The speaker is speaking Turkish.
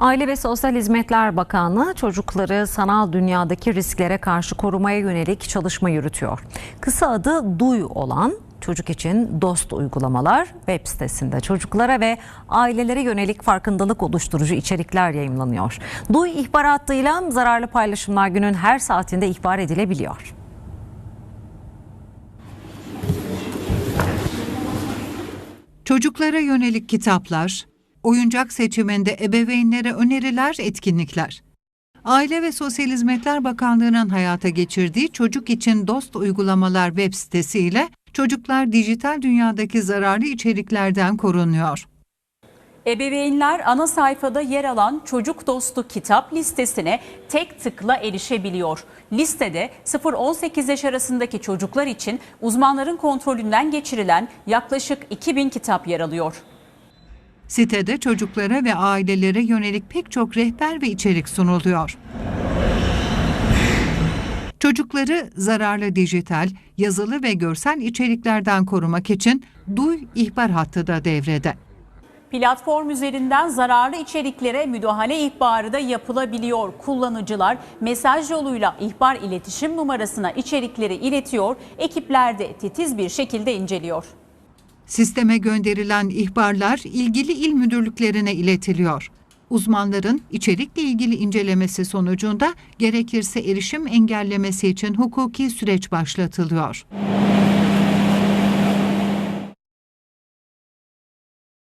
Aile ve Sosyal Hizmetler Bakanlığı çocukları sanal dünyadaki risklere karşı korumaya yönelik çalışma yürütüyor. Kısa adı DUY olan Çocuk için Dost uygulamalar web sitesinde çocuklara ve ailelere yönelik farkındalık oluşturucu içerikler yayımlanıyor. DUY ihbar hattıyla zararlı paylaşımlar günün her saatinde ihbar edilebiliyor. Çocuklara yönelik kitaplar, oyuncak seçiminde ebeveynlere öneriler, etkinlikler. Aile ve Sosyal Hizmetler Bakanlığı'nın hayata geçirdiği Çocuk İçin Dost Uygulamalar web sitesiyle çocuklar dijital dünyadaki zararlı içeriklerden korunuyor. Ebeveynler ana sayfada yer alan çocuk dostu kitap listesine tek tıkla erişebiliyor. Listede 0-18 yaş arasındaki çocuklar için uzmanların kontrolünden geçirilen yaklaşık 2000 kitap yer alıyor. Sitede çocuklara ve ailelere yönelik pek çok rehber ve içerik sunuluyor. Çocukları zararlı dijital, yazılı ve görsel içeriklerden korumak için DUY ihbar hattı da devrede. Platform üzerinden zararlı içeriklere müdahale ihbarı da yapılabiliyor. Kullanıcılar mesaj yoluyla ihbar iletişim numarasına içerikleri iletiyor. Ekipler de titiz bir şekilde inceliyor. Sisteme gönderilen ihbarlar ilgili il müdürlüklerine iletiliyor. Uzmanların içerikle ilgili incelemesi sonucunda gerekirse erişim engellemesi için hukuki süreç başlatılıyor.